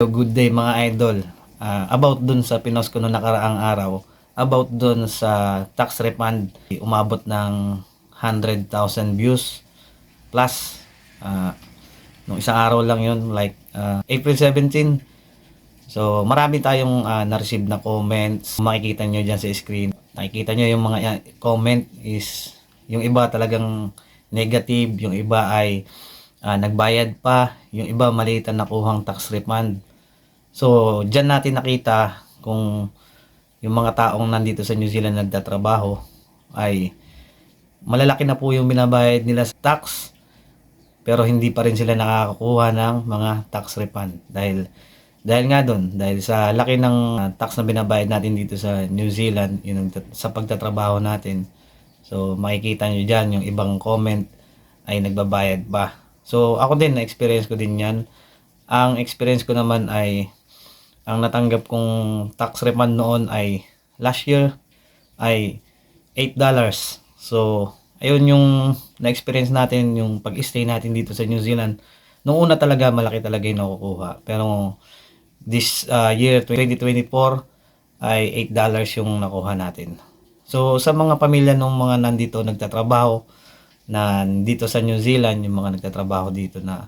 Good day mga idol. Ah, about dun sa pinos ko noong nakaraang araw, about dun sa tax refund, umabot ng 100,000 views plus. Ah, nung isang araw lang yun, like ah, April 17. So, marami tayong ah, na-receive na comments. Makikita nyo dyan sa screen. Nakikita nyo yung mga ah, comment is, yung iba talagang negative, yung iba ay ah, nagbayad pa, yung iba maliit ang nakuhang tax refund. So, dyan natin nakita kung yung mga taong nandito sa New Zealand nagtatrabaho ay malalaki na po yung binabayad nila sa tax pero hindi pa rin sila nakakakuha ng mga tax refund. Dahil dahil nga doon dahil sa laki ng uh, tax na binabayad natin dito sa New Zealand yun sa pagtatrabaho natin. So makikita nyo dyan yung ibang comment ay nagbabayad pa so ako din na experience ko din yan. Ang experience ko naman ay ang natanggap kong tax refund noon ay last year ay $8. So, ayun yung na-experience natin yung pag-stay natin dito sa New Zealand. Nung una talaga, malaki talaga yung nakukuha. Pero this uh, year, 2024, ay $8 yung nakuha natin. So, sa mga pamilya ng mga nandito nagtatrabaho, na dito sa New Zealand, yung mga nagtatrabaho dito na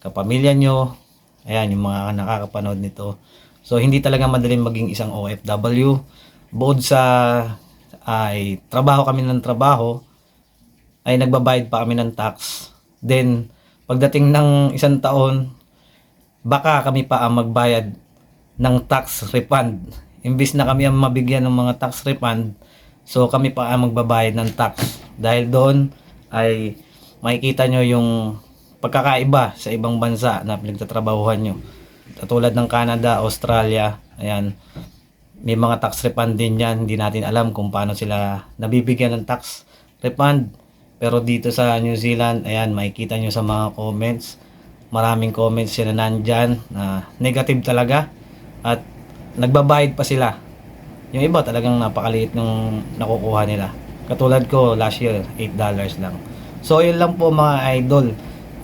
kapamilya nyo, ayan, yung mga nakakapanood nito. So, hindi talaga madaling maging isang OFW. Bukod sa ay trabaho kami ng trabaho, ay nagbabayad pa kami ng tax. Then, pagdating ng isang taon, baka kami pa ang magbayad ng tax refund. Imbis na kami ang mabigyan ng mga tax refund, so kami pa ang magbabayad ng tax. Dahil doon ay makikita nyo yung pagkakaiba sa ibang bansa na pinagtatrabahuhan nyo. Katulad ng Canada, Australia, ayan, may mga tax refund din yan. Hindi natin alam kung paano sila nabibigyan ng tax refund. Pero dito sa New Zealand, ayan, makikita nyo sa mga comments. Maraming comments sila nandyan na negative talaga. At nagbabayad pa sila. Yung iba talagang napakaliit ng nakukuha nila. Katulad ko, last year, $8 lang. So, yun lang po mga idol.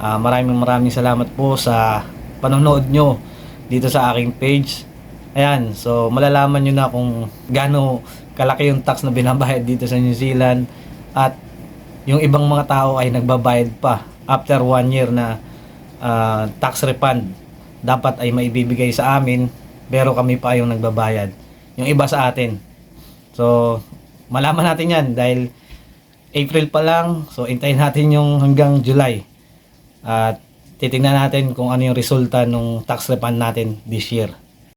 Ah, maraming maraming salamat po sa panonood nyo dito sa aking page. Ayan, so malalaman nyo na kung gaano kalaki yung tax na binabayad dito sa New Zealand at yung ibang mga tao ay nagbabayad pa after one year na ah, tax refund. Dapat ay maibibigay sa amin pero kami pa yung nagbabayad. Yung iba sa atin. So malaman natin yan dahil April pa lang so intayin natin yung hanggang July. At titingnan natin kung ano yung resulta ng tax refund natin this year